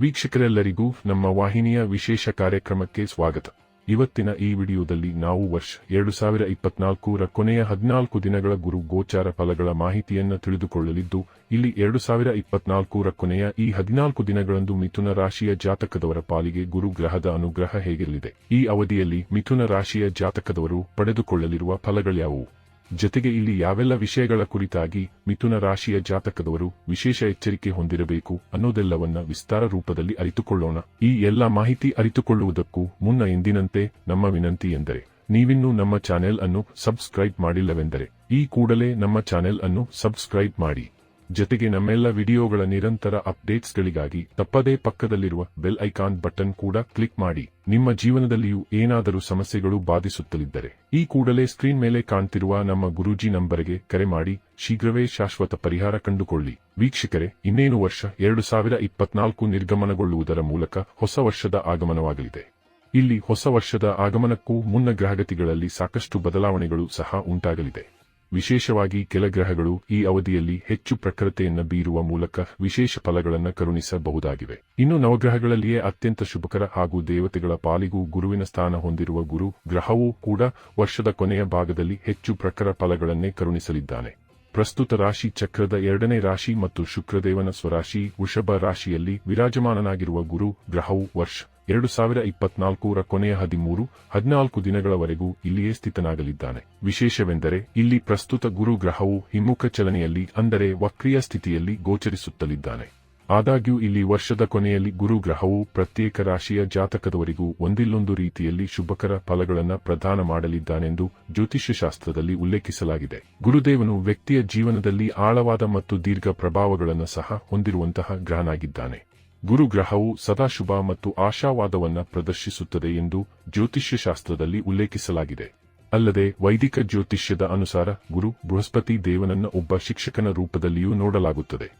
ವೀಕ್ಷಕರೆಲ್ಲರಿಗೂ ನಮ್ಮ ವಾಹಿನಿಯ ವಿಶೇಷ ಕಾರ್ಯಕ್ರಮಕ್ಕೆ ಸ್ವಾಗತ. ಇವತ್ತಿನ ಈ ವಿಡಿಯೋದಲ್ಲಿ ನಾವು ವರ್ಷ ಎರಡು ಸಾವಿರ ಇಪ್ಪತ್ನಾಲ್ಕರ ಕೊನೆಯ ಹದಿನಾಲ್ಕು ದಿನಗಳ ಗುರು ಗೋಚಾರ ಫಲಗಳ ಮಾಹಿತಿಯನ್ನು ತಿಳಿದುಕೊಳ್ಳಲಿದ್ದು, ಇಲ್ಲಿ ಎರಡು ಸಾವಿರ ಇಪ್ಪತ್ನಾಲ್ಕರ ಕೊನೆಯ ಈ ಹದಿನಾಲ್ಕು ದಿನಗಳಂದು ಮಿಥುನ ರಾಶಿಯ ಜಾತಕದವರ ಪಾಲಿಗೆ ಗುರು ಗ್ರಹದ ಅನುಗ್ರಹ ಹೇಗಿರಲಿದೆ? ಈ ಅವಧಿಯಲ್ಲಿ ಮಿಥುನ ರಾಶಿಯ ಜಾತಕದವರು ಪಡೆದುಕೊಳ್ಳಲಿರುವ ಫಲಗಳ್ಯಾವುವು ಜತೆಗೆ ಇಲ್ಲಿ ಯಾವೆಲ್ಲ ವಿಷಯಗಳ ಕುರಿತಾಗಿ ಮಿಥುನ ರಾಶಿಯ ಜಾತಕದವರು ವಿಶೇಷ ಎಚ್ಚರಿಕೆ ಹೊಂದಿರಬೇಕು ಅನ್ನೋದೆಲ್ಲವನ್ನ ವಿಸ್ತಾರ ರೂಪದಲ್ಲಿ ಅರಿತುಕೊಳ್ಳೋಣ. ಈ ಎಲ್ಲ ಮಾಹಿತಿ ಅರಿತುಕೊಳ್ಳುವುದಕ್ಕೂ ಮುನ್ನ ಎಂದಿನಂತೆ ನಮ್ಮ ವಿನಂತಿ ಎಂದರೆ, ನೀವಿನ್ನೂ ನಮ್ಮ ಚಾನೆಲ್ ಅನ್ನು ಸಬ್ಸ್ಕ್ರೈಬ್ ಮಾಡಿಲ್ಲವೆಂದರೆ, ಈ ಕೂಡಲೇ ನಮ್ಮ ಚಾನೆಲ್ ಅನ್ನು ಸಬ್ಸ್ಕ್ರೈಬ್ ಮಾಡಿ. ಜತೆಗೆ ನಮ್ಮೆಲ್ಲ ವಿಡಿಯೋಗಳ ನಿರಂತರ ಅಪ್ಡೇಟ್ಸ್ಗಳಿಗಾಗಿ ತಪ್ಪದೇ ಪಕ್ಕದಲ್ಲಿರುವ ಬೆಲ್ ಐಕಾನ್ ಬಟನ್ ಕೂಡ ಕ್ಲಿಕ್ ಮಾಡಿ. ನಿಮ್ಮ ಜೀವನದಲ್ಲಿಯೂ ಏನಾದರೂ ಸಮಸ್ಯೆಗಳು ಬಾಧಿಸುತ್ತಲಿದ್ದರೆ ಈ ಕೂಡಲೇ ಸ್ಕ್ರೀನ್ ಮೇಲೆ ಕಾಣ್ತಿರುವ ನಮ್ಮ ಗುರೂಜಿ ನಂಬರ್ಗೆ ಕರೆ ಮಾಡಿ. ಶೀಘ್ರವೇ ಶಾಶ್ವತ ಪರಿಹಾರ ಕಂಡುಕೊಳ್ಳಿ. ವೀಕ್ಷಕರೇ, ಇನ್ನೇನು ವರ್ಷ ಎರಡು ಸಾವಿರ ಇಪ್ಪತ್ನಾಲ್ಕು ನಿರ್ಗಮನಗೊಳ್ಳುವುದರ ಮೂಲಕ ಹೊಸ ವರ್ಷದ ಆಗಮನವಾಗಲಿದೆ. ಇಲ್ಲಿ ಹೊಸ ವರ್ಷದ ಆಗಮನಕ್ಕೂ ಮುನ್ನ ಗ್ರಹಗತಿಗಳಲ್ಲಿ ಸಾಕಷ್ಟು ಬದಲಾವಣೆಗಳು ಸಹ ಉಂಟಾಗಲಿದೆ. ವಿಶೇಷವಾಗಿ ಕೆಲ ಗ್ರಹಗಳು ಈ ಅವಧಿಯಲ್ಲಿ ಹೆಚ್ಚು ಪ್ರಖರತೆಯನ್ನು ಬೀರುವ ಮೂಲಕ ವಿಶೇಷ ಫಲಗಳನ್ನು ಕರುಣಿಸಬಹುದಾಗಿವೆ. ಇನ್ನು ನವಗ್ರಹಗಳಲ್ಲಿಯೇ ಅತ್ಯಂತ ಶುಭಕರ ಹಾಗೂ ದೇವತೆಗಳ ಪಾಲಿಗೂ ಗುರುವಿನ ಸ್ಥಾನ ಹೊಂದಿರುವ ಗುರು ಗ್ರಹವೂ ಕೂಡ ವರ್ಷದ ಕೊನೆಯ ಭಾಗದಲ್ಲಿ ಹೆಚ್ಚು ಪ್ರಖರ ಫಲಗಳನ್ನೇ ಕರುಣಿಸಲಿದ್ದಾನೆ. ಪ್ರಸ್ತುತ ರಾಶಿ ಚಕ್ರದ ಎರಡನೇ ರಾಶಿ ಮತ್ತು ಶುಕ್ರದೇವನ ಸ್ವರಾಶಿ ವೃಷಭ ರಾಶಿಯಲ್ಲಿ ವಿರಾಜಮಾನನಾಗಿರುವ ಗುರು ಗ್ರಹವು ವರ್ಷ ಎರಡು ಸಾವಿರ ಇಪ್ಪತ್ನಾಲ್ಕರ ಕೊನೆಯ ಹದಿಮೂರು, ಹದಿನಾಲ್ಕು ದಿನಗಳವರೆಗೂ ಇಲ್ಲಿಯೇ ಸ್ಥಿತನಾಗಲಿದ್ದಾನೆ. ವಿಶೇಷವೆಂದರೆ, ಇಲ್ಲಿ ಪ್ರಸ್ತುತ ಗುರು ಗ್ರಹವು ಹಿಮ್ಮುಖ ಚಲನೆಯಲ್ಲಿ ಅಂದರೆ ವಕ್ರಿಯ ಸ್ಥಿತಿಯಲ್ಲಿ ಗೋಚರಿಸುತ್ತಲಿದ್ದಾನೆ. ಆದಾಗ್ಯೂ ಇಲ್ಲಿ ವರ್ಷದ ಕೊನೆಯಲ್ಲಿ ಗುರು ಗ್ರಹವು ಪ್ರತ್ಯೇಕ ರಾಶಿಯ ಜಾತಕದವರಿಗೂ ಒಂದಿಲ್ಲೊಂದು ರೀತಿಯಲ್ಲಿ ಶುಭಕರ ಫಲಗಳನ್ನು ಪ್ರದಾನ ಮಾಡಲಿದ್ದಾನೆಂದು ಜ್ಯೋತಿಷ್ಯಶಾಸ್ತ್ರದಲ್ಲಿ ಉಲ್ಲೇಖಿಸಲಾಗಿದೆ. ಗುರುದೇವನು ವ್ಯಕ್ತಿಯ ಜೀವನದಲ್ಲಿ ಆಳವಾದ ಮತ್ತು ದೀರ್ಘ ಪ್ರಭಾವಗಳನ್ನು ಸಹ ಹೊಂದಿರುವಂತಹ ಗ್ರಹನಾಗಿದ್ದಾನೆ. ಗುರು ಗ್ರಹವು ಸದಾಶುಭ ಮತ್ತು ಆಶಾವಾದವನ್ನು ಪ್ರದರ್ಶಿಸುತ್ತದೆ ಎಂದು ಜ್ಯೋತಿಷ್ಯಶಾಸ್ತ್ರದಲ್ಲಿ ಉಲ್ಲೇಖಿಸಲಾಗಿದೆ. ಅಲ್ಲದೆ ವೈದಿಕ ಜ್ಯೋತಿಷ್ಯದ ಅನುಸಾರ ಗುರು ಬೃಹಸ್ಪತಿ ದೇವನನ್ನ ಒಬ್ಬ ಶಿಕ್ಷಕನ ರೂಪದಲ್ಲಿಯೂ ನೋಡಲಾಗುತ್ತದೆ.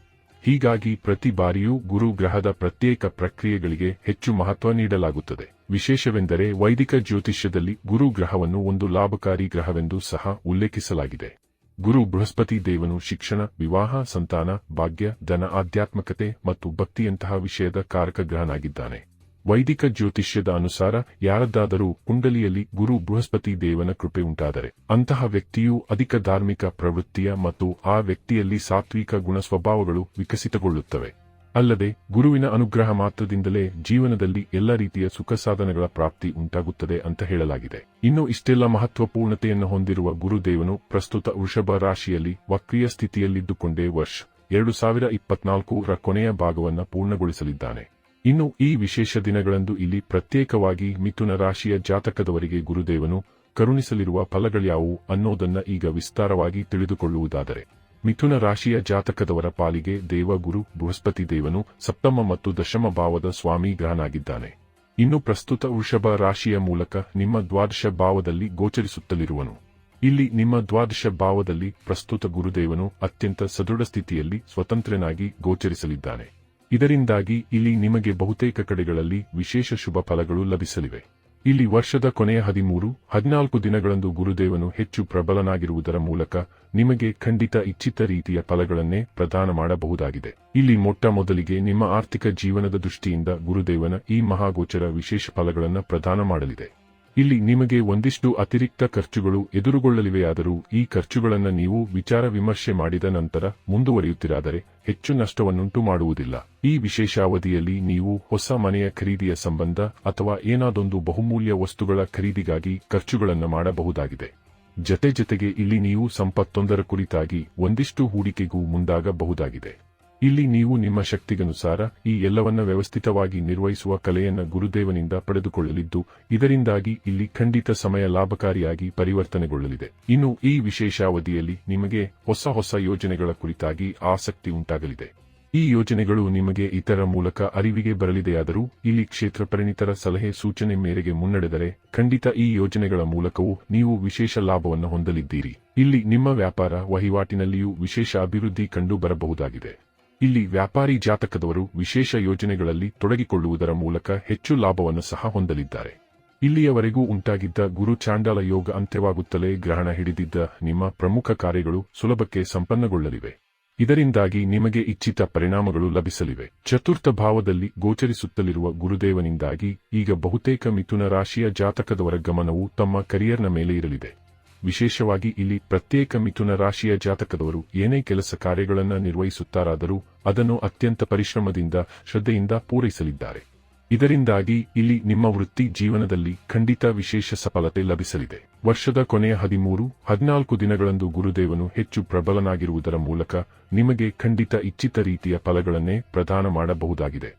ಹೀಗಾಗಿ ಪ್ರತಿ ಬಾರಿಯೂ ಗುರು ಗ್ರಹದ ಪ್ರತ್ಯೇಕ ಪ್ರಕ್ರಿಯೆಗಳಿಗೆ ಹೆಚ್ಚು ಮಹತ್ವ ನೀಡಲಾಗುತ್ತದೆ. ವಿಶೇಷವೆಂದರೆ ವೈದಿಕ ಜ್ಯೋತಿಷ್ಯದಲ್ಲಿ ಗುರು ಗ್ರಹವನ್ನು ಒಂದು ಲಾಭಕಾರಿ ಗ್ರಹವೆಂದು ಸಹ ಉಲ್ಲೇಖಿಸಲಾಗಿದೆ. ಗುರು ಬೃಹಸ್ಪತಿ ದೇವನು ಶಿಕ್ಷಣ, ವಿವಾಹ, ಸಂತಾನ, ಭಾಗ್ಯ, ಧನ, ಆಧ್ಯಾತ್ಮಕತೆ ಮತ್ತು ಭಕ್ತಿಯಂತಹ ವಿಷಯದ ಕಾರಕ ಗ್ರಹನಾಗಿದ್ದಾನೆ. ವೈದಿಕ ಜ್ಯೋತಿಷ್ಯದ ಅನುಸಾರ ಯಾರದ್ದಾದರೂ ಕುಂಡಲಿಯಲ್ಲಿ ಗುರು ಬೃಹಸ್ಪತಿ ದೇವನ ಕೃಪೆ ಉಂಟಾದರೆ, ಅಂತಹ ವ್ಯಕ್ತಿಯು ಅಧಿಕ ಧಾರ್ಮಿಕ ಪ್ರವೃತ್ತಿಯ ಮತ್ತು ಆ ವ್ಯಕ್ತಿಯಲ್ಲಿ ಸಾತ್ವಿಕ ಗುಣಸ್ವಭಾವಗಳು ವಿಕಸಿತಗೊಳ್ಳುತ್ತವೆ. ಅಲ್ಲದೆ, ಗುರುವಿನ ಅನುಗ್ರಹ ಮಾತ್ರದಿಂದಲೇ ಜೀವನದಲ್ಲಿ ಎಲ್ಲ ರೀತಿಯ ಸುಖ ಸಾಧನಗಳ ಪ್ರಾಪ್ತಿ ಉಂಟಾಗುತ್ತದೆ ಅಂತ ಹೇಳಲಾಗಿದೆ. ಇನ್ನು ಇಷ್ಟೆಲ್ಲ ಮಹತ್ವಪೂರ್ಣತೆಯನ್ನು ಹೊಂದಿರುವ ಗುರುದೇವನು ಪ್ರಸ್ತುತ ವೃಷಭ ರಾಶಿಯಲ್ಲಿ ವಕ್ರಿಯ ಸ್ಥಿತಿಯಲ್ಲಿದ್ದುಕೊಂಡೇ ವರ್ಷ ಎರಡು ಸಾವಿರ ಇಪ್ಪತ್ನಾಲ್ಕರ ಕೊನೆಯ ಭಾಗವನ್ನ ಪೂರ್ಣಗೊಳಿಸಲಿದ್ದಾನೆ. ಇನ್ನು ಈ ವಿಶೇಷ ದಿನಗಳಂದು ಇಲ್ಲಿ ಪ್ರತ್ಯೇಕವಾಗಿ ಮಿಥುನ ರಾಶಿಯ ಜಾತಕದವರಿಗೆ ಗುರುದೇವನು ಕರುಣಿಸಲಿರುವ ಫಲಗಳ್ಯಾವು ಅನ್ನೋದನ್ನ ಈಗ ವಿಸ್ತಾರವಾಗಿ ತಿಳಿದುಕೊಳ್ಳುವುದಾದರೆ. ಮಿಥುನ ರಾಶಿಯ ಜಾತಕದವರ ಪಾಲಿಗೆ ದೇವಗುರು ಬೃಹಸ್ಪತಿ ದೇವನು ಸಪ್ತಮ ಮತ್ತು ದಶಮ ಭಾವದ ಸ್ವಾಮಿ ಗ್ರಹನಾಗಿದ್ದಾನೆ. ಇನ್ನು ಪ್ರಸ್ತುತ ವೃಷಭ ರಾಶಿಯ ಮೂಲಕ ನಿಮ್ಮ ದ್ವಾದಶ ಭಾವದಲ್ಲಿ ಗೋಚರಿಸುತ್ತಲಿರುವನು. ಇಲ್ಲಿ ನಿಮ್ಮ ದ್ವಾದಶ ಭಾವದಲ್ಲಿ ಪ್ರಸ್ತುತ ಗುರುದೇವನು ಅತ್ಯಂತ ಸದೃಢ ಸ್ಥಿತಿಯಲ್ಲಿ ಸ್ವತಂತ್ರನಾಗಿ ಗೋಚರಿಸಲಿದ್ದಾನೆ. ಇದರಿಂದಾಗಿ ಇಲ್ಲಿ ನಿಮಗೆ ಬಹುತೇಕ ಕಡೆಗಳಲ್ಲಿ ವಿಶೇಷ ಶುಭ ಫಲಗಳು ಲಭಿಸಲಿವೆ. ಇಲ್ಲಿ ವರ್ಷದ ಕೊನೆಯ ಹದಿಮೂರು, ಹದಿನಾಲ್ಕು ದಿನಗಳಂದು ಗುರುದೇವನು ಹೆಚ್ಚು ಪ್ರಬಲನಾಗಿರುವುದರ ಮೂಲಕ ನಿಮಗೆ ಖಂಡಿತ ಇಚ್ಛಿತ ರೀತಿಯ ಫಲಗಳನ್ನೇ ಪ್ರದಾನ ಮಾಡಬಹುದಾಗಿದೆ. ಇಲ್ಲಿ ಮೊಟ್ಟ ಮೊದಲಿಗೆ ನಿಮ್ಮ ಆರ್ಥಿಕ ಜೀವನದ ದೃಷ್ಟಿಯಿಂದ ಗುರುದೇವನ ಈ ಮಹಾಗೋಚರ ವಿಶೇಷ ಫಲಗಳನ್ನು ಪ್ರದಾನ ಮಾಡಲಿದೆ. ಇಲ್ಲಿ ನಿಮಗೆ ಒಂದಿಷ್ಟು ಅತಿರಿಕ್ತ ಖರ್ಚುಗಳು ಎದುರುಗೊಳ್ಳಲಿವೆಯಾದರೂ ಈ ಖರ್ಚುಗಳನ್ನು ನೀವು ವಿಚಾರ ವಿಮರ್ಶೆ ಮಾಡಿದ ನಂತರ ಮುಂದುವರಿಯುತ್ತಿರಾದರೆ ಹೆಚ್ಚು ನಷ್ಟವನ್ನುಂಟು ಮಾಡುವುದಿಲ್ಲ. ಈ ವಿಶೇಷ ಅವಧಿಯಲ್ಲಿ ನೀವು ಹೊಸ ಮನೆಯ ಖರೀದಿಯ ಸಂಬಂಧ ಅಥವಾ ಏನಾದೊಂದು ಬಹುಮೂಲ್ಯ ವಸ್ತುಗಳ ಖರೀದಿಗಾಗಿ ಖರ್ಚುಗಳನ್ನು ಮಾಡಬಹುದಾಗಿದೆ. ಜತೆ ಜತೆಗೆ ಇಲ್ಲಿ ನೀವು ಸಂಪತ್ತೊಂದರ ಕುರಿತಾಗಿ ಒಂದಿಷ್ಟು ಹೂಡಿಕೆಗೂ ಮುಂದಾಗಬಹುದಾಗಿದೆ. ಇಲ್ಲಿ ನೀವು ನಿಮ್ಮ ಶಕ್ತಿಗನುಸಾರ ಈ ಎಲ್ಲವನ್ನ ವ್ಯವಸ್ಥಿತವಾಗಿ ನಿರ್ವಹಿಸುವ ಕಲೆಯನ್ನ ಗುರುದೇವನಿಂದ ಪಡೆದುಕೊಳ್ಳಲಿದ್ದು, ಇದರಿಂದಾಗಿ ಇಲ್ಲಿ ಖಂಡಿತ ಸಮಯ ಲಾಭಕಾರಿಯಾಗಿ ಪರಿವರ್ತನೆಗೊಳ್ಳಲಿದೆ. ಇನ್ನು ಈ ವಿಶೇಷ ಅವಧಿಯಲ್ಲಿ ನಿಮಗೆ ಹೊಸ ಹೊಸ ಯೋಜನೆಗಳ ಕುರಿತಾಗಿ ಆಸಕ್ತಿ ಉಂಟಾಗಲಿದೆ. ಈ ಯೋಜನೆಗಳು ನಿಮಗೆ ಇತರ ಮೂಲಕ ಅರಿವಿಗೆ ಬರಲಿದೆಯಾದರೂ, ಇಲ್ಲಿ ಕ್ಷೇತ್ರ ಪರಿಣಿತರ ಸಲಹೆ ಸೂಚನೆ ಮೇರೆಗೆ ಮುನ್ನಡೆದರೆ, ಖಂಡಿತ ಈ ಯೋಜನೆಗಳ ಮೂಲಕವೂ ನೀವು ವಿಶೇಷ ಲಾಭವನ್ನು ಹೊಂದಲಿದ್ದೀರಿ. ಇಲ್ಲಿ ನಿಮ್ಮ ವ್ಯಾಪಾರ ವಹಿವಾಟಿನಲ್ಲಿಯೂ ವಿಶೇಷ ಅಭಿವೃದ್ಧಿ ಕಂಡು ಬರಬಹುದಾಗಿದೆ ಇಲ್ಲಿ ವ್ಯಾಪಾರಿ ಜಾತಕದವರು ವಿಶೇಷ ಯೋಜನೆಗಳಲ್ಲಿ ತೊಡಗಿಕೊಳ್ಳುವುದರ ಮೂಲಕ ಹೆಚ್ಚು ಲಾಭವನ್ನು ಸಹ ಹೊಂದಲಿದ್ದಾರೆ. ಇಲ್ಲಿಯವರೆಗೂ ಉಂಟಾಗಿದ್ದ ಗುರು ಚಾಂಡಾಲ ಯೋಗ ಅಂತ್ಯವಾಗುತ್ತಲೇ ಗ್ರಹಣ ಹಿಡಿದಿದ್ದ ನಿಮ್ಮ ಪ್ರಮುಖ ಕಾರ್ಯಗಳು ಸುಲಭಕ್ಕೆ ಸಂಪನ್ನಗೊಳ್ಳಲಿವೆ. ಇದರಿಂದಾಗಿ ನಿಮಗೆ ಇಚ್ಛಿತ ಪರಿಣಾಮಗಳು ಲಭಿಸಲಿವೆ. ಚತುರ್ಥ ಭಾವದಲ್ಲಿ ಗೋಚರಿಸುತ್ತಲಿರುವ ಗುರುದೇವನಿಂದಾಗಿ ಈಗ ಬಹುತೇಕ ಮಿಥುನ ರಾಶಿಯ ಜಾತಕದವರ ಗಮನವು ತಮ್ಮ ಕರಿಯರ್ನ ಮೇಲೆ ಇರಲಿದೆ. ವಿಶೇಷವಾಗಿ ಇಲ್ಲಿ ಪ್ರತ್ಯೇಕ ಮಿಥುನ ರಾಶಿಯ ಜಾತಕದವರು ಏನೇ ಕೆಲಸ ಕಾರ್ಯಗಳನ್ನು ನಿರ್ವಹಿಸುತ್ತಾರಾದರೂ ಅದನ್ನು ಅತ್ಯಂತ ಪರಿಶ್ರಮದಿಂದ, ಶ್ರದ್ಧೆಯಿಂದ ಪೂರೈಸಲಿದ್ದಾರೆ. ಇದರಿಂದಾಗಿ ಇಲ್ಲಿ ನಿಮ್ಮ ವೃತ್ತಿ ಜೀವನದಲ್ಲಿ ಖಂಡಿತ ವಿಶೇಷ ಸಫಲತೆ ಲಭಿಸಲಿದೆ. ವರ್ಷದ ಕೊನೆಯ ಹದಿಮೂರು, ಹದಿನಾಲ್ಕು ದಿನಗಳಂದು ಗುರುದೇವನು ಹೆಚ್ಚು ಪ್ರಬಲನಾಗಿರುವುದರ ಮೂಲಕ ನಿಮಗೆ ಖಂಡಿತ ಇಚ್ಛಿತ ರೀತಿಯ ಫಲಗಳನ್ನೇ ಪ್ರದಾನ ಮಾಡಬಹುದಾಗಿದೆ.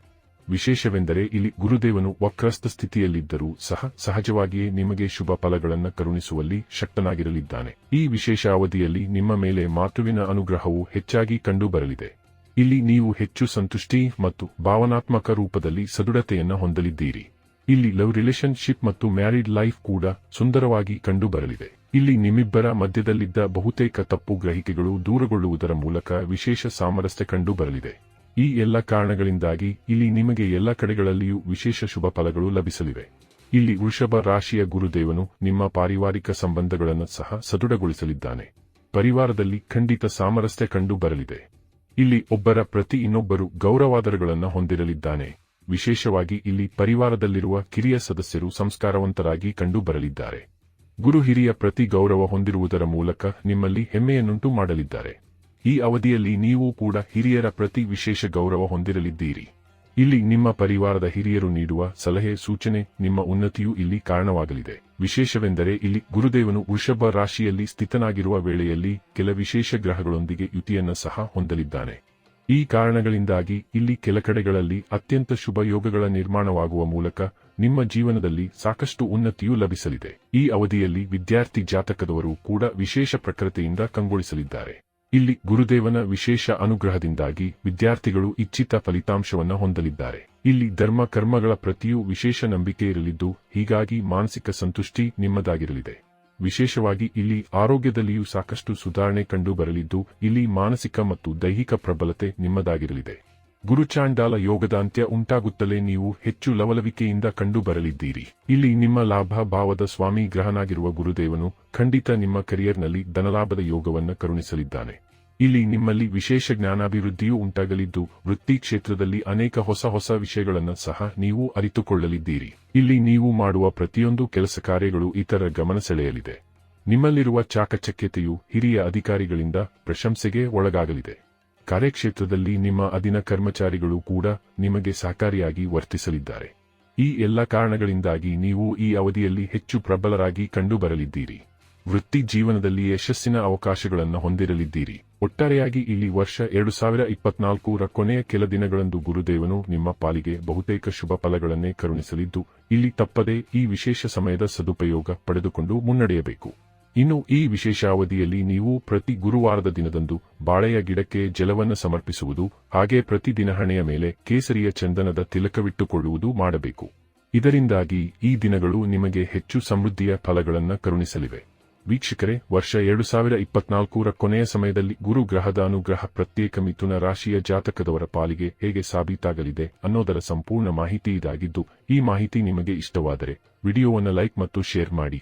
ವಿಶೇಷವೆಂದರೆ ಇಲ್ಲಿ ಗುರುದೇವನು ವಕ್ರಸ್ಥ ಸ್ಥಿತಿಯಲ್ಲಿದ್ದರೂ ಸಹ ಸಹಜವಾಗಿಯೇ ನಿಮಗೆ ಶುಭ ಫಲಗಳನ್ನು ಕರುಣಿಸುವಲ್ಲಿ ಶಕ್ತನಾಗಿರಲಿದ್ದಾನೆ. ಈ ವಿಶೇಷ ಅವಧಿಯಲ್ಲಿ ನಿಮ್ಮ ಮೇಲೆ ಮಾತುವಿನ ಅನುಗ್ರಹವು ಹೆಚ್ಚಾಗಿ ಕಂಡುಬರಲಿದೆ. ಇಲ್ಲಿ ನೀವು ಹೆಚ್ಚು ಸಂತುಷ್ಟಿ ಮತ್ತು ಭಾವನಾತ್ಮಕ ರೂಪದಲ್ಲಿ ಸದೃಢತೆಯನ್ನು ಹೊಂದಲಿದ್ದೀರಿ. ಇಲ್ಲಿ ಲವ್ ರಿಲೇಶನ್ಶಿಪ್ ಮತ್ತು ಮ್ಯಾರಿಡ್ ಲೈಫ್ ಕೂಡ ಸುಂದರವಾಗಿ ಕಂಡುಬರಲಿದೆ. ಇಲ್ಲಿ ನಿಮ್ಮಿಬ್ಬರ ಮಧ್ಯದಲ್ಲಿದ್ದ ಬಹುತೇಕ ತಪ್ಪು ಗ್ರಹಿಕೆಗಳು ದೂರಗೊಳ್ಳುವುದರ ಮೂಲಕ ವಿಶೇಷ ಸಾಮರಸ್ಯ ಕಂಡುಬರಲಿದೆ. ಈ ಎಲ್ಲ ಕಾರಣಗಳಿಂದಾಗಿ ಇಲ್ಲಿ ನಿಮಗೆ ಎಲ್ಲ ಕಡೆಗಳಲ್ಲಿಯೂ ವಿಶೇಷ ಶುಭ ಫಲಗಳು ಲಭಿಸಲಿವೆ. ಇಲ್ಲಿ ವೃಷಭ ರಾಶಿಯ ಗುರುದೇವನು ನಿಮ್ಮ ಪಾರಿವಾರಿಕ ಸಂಬಂಧಗಳನ್ನು ಸಹ ಸದೃಢಗೊಳಿಸಲಿದ್ದಾನೆ. ಪರಿವಾರದಲ್ಲಿ ಖಂಡಿತ ಸಾಮರಸ್ಯ ಕಂಡು ಬರಲಿದೆ. ಇಲ್ಲಿ ಒಬ್ಬರ ಪ್ರತಿ ಇನ್ನೊಬ್ಬರು ಗೌರವಾದರಗಳನ್ನು ಹೊಂದಿರಲಿದ್ದಾನೆ. ವಿಶೇಷವಾಗಿ ಇಲ್ಲಿ ಪರಿವಾರದಲ್ಲಿರುವ ಕಿರಿಯ ಸದಸ್ಯರು ಸಂಸ್ಕಾರವಂತರಾಗಿ ಕಂಡು ಬರಲಿದ್ದಾರೆ. ಗುರು ಹಿರಿಯ ಪ್ರತಿ ಗೌರವ ಹೊಂದಿರುವುದರ ಮೂಲಕ ನಿಮ್ಮಲ್ಲಿ ಹೆಮ್ಮೆಯನ್ನುಂಟು ಮಾಡಲಿದ್ದಾರೆ. ಈ ಅವಧಿಯಲ್ಲಿ ನೀವು ಕೂಡ ಹಿರಿಯರ ಪ್ರತಿ ವಿಶೇಷ ಗೌರವ ಹೊಂದಿರಲಿದ್ದೀರಿ. ಇಲ್ಲಿ ನಿಮ್ಮ ಪರಿವಾರದ ಹಿರಿಯರು ನೀಡುವ ಸಲಹೆ, ಸೂಚನೆ, ನಿಮ್ಮ ಉನ್ನತಿಯೂ ಇಲ್ಲಿ ಕಾರಣವಾಗಲಿದೆ. ವಿಶೇಷವೆಂದರೆ ಇಲ್ಲಿ ಗುರುದೇವನು ವೃಷಭ ರಾಶಿಯಲ್ಲಿ ಸ್ಥಿತನಾಗಿರುವ ವೇಳೆಯಲ್ಲಿ ಕೆಲ ವಿಶೇಷ ಗ್ರಹಗಳೊಂದಿಗೆ ಯುತಿಯನ್ನು ಸಹ ಹೊಂದಲಿದ್ದಾನೆ. ಈ ಕಾರಣಗಳಿಂದಾಗಿ ಇಲ್ಲಿ ಕೆಲ ಕಡೆಗಳಲ್ಲಿ ಅತ್ಯಂತ ಶುಭ ಯೋಗಗಳ ನಿರ್ಮಾಣವಾಗುವ ಮೂಲಕ ನಿಮ್ಮ ಜೀವನದಲ್ಲಿ ಸಾಕಷ್ಟು ಉನ್ನತಿಯೂ ಲಭಿಸಲಿದೆ. ಈ ಅವಧಿಯಲ್ಲಿ ವಿದ್ಯಾರ್ಥಿ ಜಾತಕದವರು ಕೂಡ ವಿಶೇಷ ಪ್ರಕೃತಿಯಿಂದ ಕಂಗೊಳಿಸಲಿದ್ದಾರೆ. ಇಲ್ಲಿ ಗುರುದೇವನ ವಿಶೇಷ ಅನುಗ್ರಹದಿಂದಾಗಿ ವಿದ್ಯಾರ್ಥಿಗಳು ಇಚ್ಛಿತ ಫಲಿತಾಂಶವನ್ನು ಹೊಂದಲಿದ್ದಾರೆ. ಇಲ್ಲಿ ಧರ್ಮ ಕರ್ಮಗಳ ಪ್ರತಿಯೂ ವಿಶೇಷ ನಂಬಿಕೆ ಇರಲಿದ್ದು, ಹೀಗಾಗಿ ಮಾನಸಿಕ ಸಂತುಷ್ಟಿ ನಿಮ್ಮದಾಗಿರಲಿದೆ. ವಿಶೇಷವಾಗಿ ಇಲ್ಲಿ ಆರೋಗ್ಯದಲ್ಲಿಯೂ ಸಾಕಷ್ಟು ಸುಧಾರಣೆ ಕಂಡು ಬರಲಿದ್ದು ಇಲ್ಲಿ ಮಾನಸಿಕ ಮತ್ತು ದೈಹಿಕ ಪ್ರಬಲತೆ ನಿಮ್ಮದಾಗಿರಲಿದೆ. ಗುರುಚಾಂಡಾಲ ಯೋಗದಾಂತ್ಯ ಉಂಟಾಗುತ್ತಲೇ ನೀವು ಹೆಚ್ಚು ಲವಲವಿಕೆಯಿಂದ ಕಂಡು ಬರಲಿದ್ದೀರಿ ಇಲ್ಲಿ ನಿಮ್ಮ ಲಾಭ ಭಾವದ ಸ್ವಾಮಿ ಗ್ರಹನಾಗಿರುವ ಗುರುದೇವನು ಖಂಡಿತ ನಿಮ್ಮ ಕರಿಯರ್ನಲ್ಲಿ ಧನಲಾಭದ ಯೋಗವನ್ನು ಕರುಣಿಸಲಿದ್ದಾನೆ. ಇಲ್ಲಿ ನಿಮ್ಮಲ್ಲಿ ವಿಶೇಷ ಜ್ಞಾನಾಭಿವೃದ್ಧಿಯೂ ಉಂಟಾಗಲಿದ್ದು, ವೃತ್ತಿ ಕ್ಷೇತ್ರದಲ್ಲಿ ಅನೇಕ ಹೊಸ ಹೊಸ ವಿಷಯಗಳನ್ನು ಸಹ ನೀವು ಅರಿತುಕೊಳ್ಳಲಿದ್ದೀರಿ. ಇಲ್ಲಿ ನೀವು ಮಾಡುವ ಪ್ರತಿಯೊಂದು ಕೆಲಸ ಕಾರ್ಯಗಳು ಇತರ ಗಮನ ಸೆಳೆಯಲಿದೆ. ನಿಮ್ಮಲ್ಲಿರುವ ಚಾಕಚಕ್ಯತೆಯು ಹಿರಿಯ ಅಧಿಕಾರಿಗಳಿಂದ ಪ್ರಶಂಸೆಗೆ ಒಳಗಾಗಲಿದೆ. ಕಾರ್ಯಕ್ಷೇತ್ರದಲ್ಲಿ ನಿಮ್ಮ ಅಧೀನ ಕರ್ಮಚಾರಿಗಳು ಕೂಡ ನಿಮಗೆ ಸಹಕಾರಿಯಾಗಿ ವರ್ತಿಸಲಿದ್ದಾರೆ. ಈ ಎಲ್ಲ ಕಾರಣಗಳಿಂದಾಗಿ ನೀವು ಈ ಅವಧಿಯಲ್ಲಿ ಹೆಚ್ಚು ಪ್ರಬಲರಾಗಿ ಕಂಡುಬರಲಿದ್ದೀರಿ. ವೃತ್ತಿ ಜೀವನದಲ್ಲಿ ಯಶಸ್ಸಿನ ಅವಕಾಶಗಳನ್ನು ಹೊಂದಿರಲಿದ್ದೀರಿ. ಒಟ್ಟಾರೆಯಾಗಿ ಇಲ್ಲಿ ವರ್ಷ ಎರಡು ಸಾವಿರ ಇಪ್ಪತ್ನಾಲ್ಕರ ಕೊನೆಯ ಕೆಲ ದಿನಗಳಂದು ಗುರುದೇವನು ನಿಮ್ಮ ಪಾಲಿಗೆ ಬಹುತೇಕ ಶುಭ ಫಲಗಳನ್ನೇ ಕರುಣಿಸಲಿದ್ದು, ಇಲ್ಲಿ ತಪ್ಪದೆ ಈ ವಿಶೇಷ ಸಮಯದ ಸದುಪಯೋಗ ಪಡೆದುಕೊಂಡು ಮುನ್ನಡೆಯಬೇಕು. ಇನ್ನು ಈ ವಿಶೇಷ ಅವಧಿಯಲ್ಲಿ ನೀವು ಪ್ರತಿ ಗುರುವಾರದ ದಿನದಂದು ಬಾಳೆಯ ಗಿಡಕ್ಕೆ ಜಲವನ್ನು ಸಮರ್ಪಿಸುವುದು, ಹಾಗೆ ಪ್ರತಿದಿನ ಹಣೆಯ ಮೇಲೆ ಕೇಸರಿಯ ಚಂದನದ ತಿಲಕವಿಟ್ಟುಕೊಳ್ಳುವುದು ಮಾಡಬೇಕು. ಇದರಿಂದಾಗಿ ಈ ದಿನಗಳು ನಿಮಗೆ ಹೆಚ್ಚು ಸಮೃದ್ಧಿಯ ಫಲಗಳನ್ನು ಕರುಣಿಸಲಿವೆ. ವೀಕ್ಷಕರೇ, ವರ್ಷ ಎರಡು ಸಾವಿರ ಇಪ್ಪತ್ನಾಲ್ಕರ ಕೊನೆಯ ಸಮಯದಲ್ಲಿ ಗುರು ಗ್ರಹದ ಅನುಗ್ರಹ ಪ್ರತ್ಯೇಕ ಮಿಥುನ ರಾಶಿಯ ಜಾತಕದವರ ಪಾಲಿಗೆ ಹೇಗೆ ಸಾಬೀತಾಗಲಿದೆ ಅನ್ನೋದರ ಸಂಪೂರ್ಣ ಮಾಹಿತಿ ಇದಾಗಿದ್ದು, ಈ ಮಾಹಿತಿ ನಿಮಗೆ ಇಷ್ಟವಾದರೆ ವಿಡಿಯೋವನ್ನು ಲೈಕ್ ಮತ್ತು ಶೇರ್ ಮಾಡಿ.